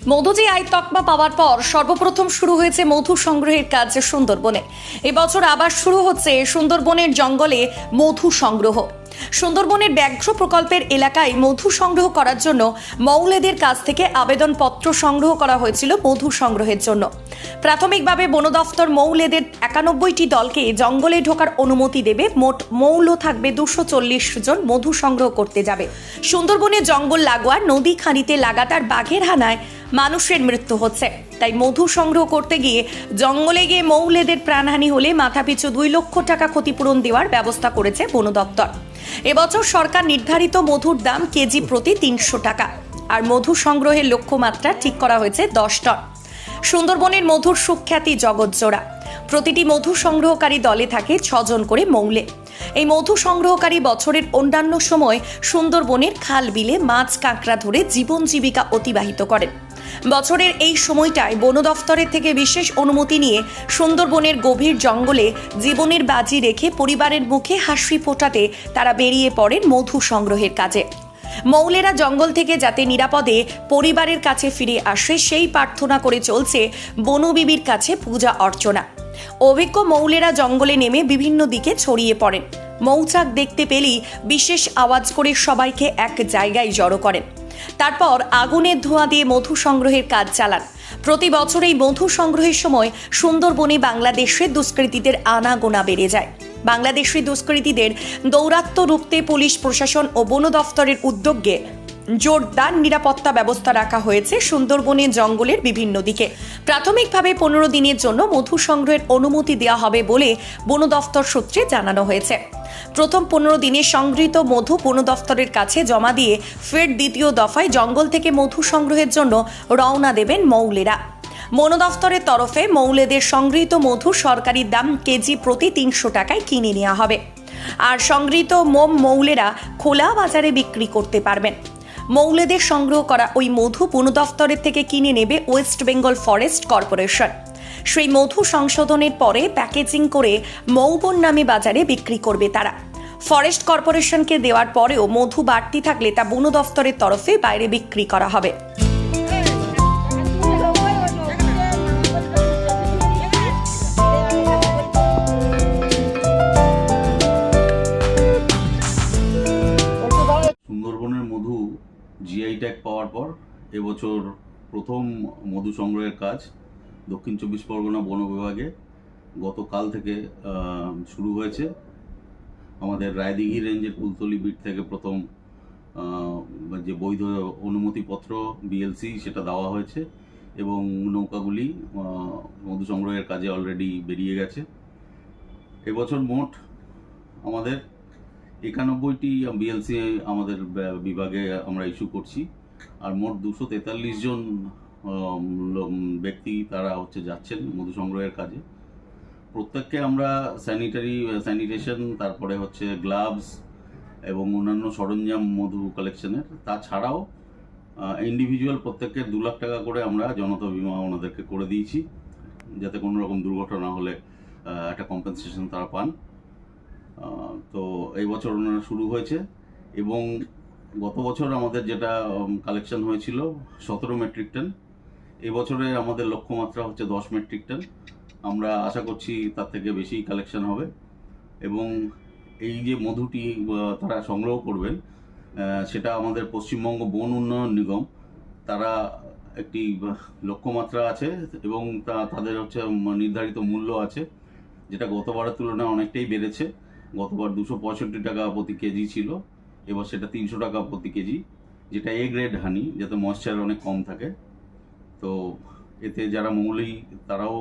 মধুজি I তকমা পাওয়ার পর সর্বপ্রথম শুরু হয়েছে মধু সংগ্রহের কাজ সুন্দরবনে। এবছর আবার শুরু হচ্ছে সুন্দরবনের জঙ্গলে মধু সংগ্রহ। সুন্দরবনের ব্যাঘ্র প্রকল্পের এলাকায় মধু সংগ্রহ করার জন্য মৌলেদের কাছ থেকে আবেদনপত্র সংগ্রহ করা হয়েছিল মধু সংগ্রহের জন্য। প্রাথমিকভাবে বন দফতর মৌলেদের একানব্বইটি দলকে জঙ্গলে ঢোকার অনুমতি দেবে। মোট মৌল থাকবে দুশো চল্লিশ জন মধু সংগ্রহ করতে যাবে। সুন্দরবনে জঙ্গল লাগোয়া নদী খাঁড়িতে লাগাতার বাঘের হানায় মানুষের মৃত্যু হচ্ছে। তাই মধু সংগ্রহ করতে গিয়ে জঙ্গলে গিয়ে মৌলেদের প্রাণহানি হলে মাথাপিছু দুই লক্ষ টাকা ক্ষতিপূরণ দেওয়ার ব্যবস্থা করেছে বন দপ্তর এবছর সরকার নির্ধারিত মধুর দাম কেজি প্রতি তিনশো টাকা। আর মধু সংগ্রহের লক্ষ্যমাত্রা ঠিক করা হয়েছে দশ টন। সুন্দরবনের মধুর সুখ্যাতি জগৎজোড়া প্রতিটি মধু সংগ্রহকারী দলে থাকে ছজন করে মৌলে। এই মধু সংগ্রহকারী বছরের অন্যান্য সময় সুন্দরবনের খাল বিলে মাছ কাঁকড়া ধরে জীবন জীবিকা অতিবাহিত করেন। বছরের এই সময়টায় বন দফতরের থেকে বিশেষ অনুমতি নিয়ে সুন্দরবনের গভীর জঙ্গলে জীবনের বাজি রেখে পরিবারের মুখে হাসি ফোটাতে তারা বেরিয়ে পড়েন মধু সংগ্রহের কাজে। মৌলেরা জঙ্গল থেকে যাতে নিরাপদে পরিবারের কাছে ফিরে আসে, সেই প্রার্থনা করে চলছে বনবিবির কাছে পূজা অর্চনা। অভিজ্ঞ মৌলেরা জঙ্গলে নেমে বিভিন্ন দিকে ছড়িয়ে পড়েন। মৌচাক দেখতে পেলেই বিশেষ আওয়াজ করে সবাইকে এক জায়গায় জড়ো করেন। তারপর আগুনের ধোঁয়া দিয়ে মধু সংগ্রহের কাজ চালান। প্রতি বছর এই মধু সংগ্রহের সময় সুন্দরবনে বাংলাদেশের দুষ্কৃতীদের আনাগোনা বেড়ে যায়। বাংলাদেশি দুষ্কৃতীদের দৌরাত্ম্য রুখতে পুলিশ, প্রশাসন ও বন দফতরের উদ্যোগে জোরদার নিরাপত্তা ব্যবস্থা রাখা হয়েছে সুন্দরবনের জঙ্গলের বিভিন্ন দিকে। প্রাথমিকভাবে পনেরো দিনের জন্য মধু সংগ্রহের অনুমতি দেওয়া হবে বলে বন দফতর সূত্রে জানানো হয়েছে। প্রথম পনেরো দিনে সংগৃহীত মধু বন দফতরের কাছে জমা দিয়ে ফের দ্বিতীয় দফায় জঙ্গল থেকে মধু সংগ্রহের জন্য রওনা দেবেন মৌলেরা। বন দফতরের তরফে মৌলেদের সংগৃহীত মধু সরকারি দাম কেজি প্রতি তিনশো টাকায় কিনে নেওয়া হবে। আর সংগৃহীত মোম মৌলেরা খোলা বাজারে বিক্রি করতে পারবেন। মৌলেদের সংগ্রহ করা ওই মধু বন দফতরের থেকে কিনে নেবে ওয়েস্ট বেঙ্গল ফরেস্ট কর্পোরেশন। সেই মধু সংশোধনের পরে প্যাকেজিং করে মৌবন নামে বাজারে বিক্রি করবে তারা। ফরেস্ট কর্পোরেশনকে দেওয়ার পরেও মধু বাড়তি থাকলে তা বন দফতরের তরফে বাইরে বিক্রি করা হবে। সুন্দরবনের মধু জিআই ট্যাগ পাওয়ার পর এবছর প্রথম মধু সংগ্রহের কাজ দক্ষিণ চব্বিশ পরগনা বন বিভাগে গতকাল থেকে শুরু হয়েছে। আমাদের রায়দিঘি রেঞ্জের কুলতলি বিট থেকে প্রথম যে বৈধ অনুমতিপত্র বিএলসি সেটা দেওয়া হয়েছে এবং নৌকাগুলি মধু সংগ্রহের কাজে অলরেডি বেরিয়ে গেছে। এবছর মোট আমাদের একানব্বইটি বিএলসি আমাদের বিভাগে আমরা ইস্যু করছি। আর মোট দুশো তেতাল্লিশ জন ব্যক্তি তারা হচ্ছে যাচ্ছেন মধু সংগ্রহের কাজে। প্রত্যেককে আমরা স্যানিটারি স্যানিটেশন তারপরে হচ্ছে গ্লাভস এবং অন্যান্য সরঞ্জাম মধু কালেকশনের তাছাড়াও ইন্ডিভিজুয়াল প্রত্যেককে দু লাখ টাকা করে আমরা জনতা বিমা ওনাদেরকে করে দিয়েছি, যাতে কোনো রকম দুর্ঘটনা হলে একটা কম্পেনসেশন তারা পান। তো এই বছর ওনারা শুরু হয়েছে এবং গত বছর আমাদের যেটা কালেকশন হয়েছিল, সতেরো মেট্রিক টন এবছরে আমাদের লক্ষ্যমাত্রা হচ্ছে দশ মেট্রিক টন আমরা আশা করছি তার থেকে বেশি কালেকশন হবে। এবং এই যে মধুটি তারা সংগ্রহ করবেন সেটা আমাদের পশ্চিমবঙ্গ বন উন্নয়ন নিগম, তারা একটি লক্ষ্যমাত্রা আছে এবং তা- তাদের হচ্ছে নির্ধারিত মূল্য আছে, যেটা গতবারের তুলনায় অনেকটাই বেড়েছে। গতবার দুশো পঁয়ষট্টি টাকা প্রতি কেজি ছিল, এবার সেটা তিনশো টাকা প্রতি কেজি, যেটা এ গ্রেড হানি যাতে ময়েশ্চার অনেক কম থাকে। তো এতে যারা মৌলি তারাও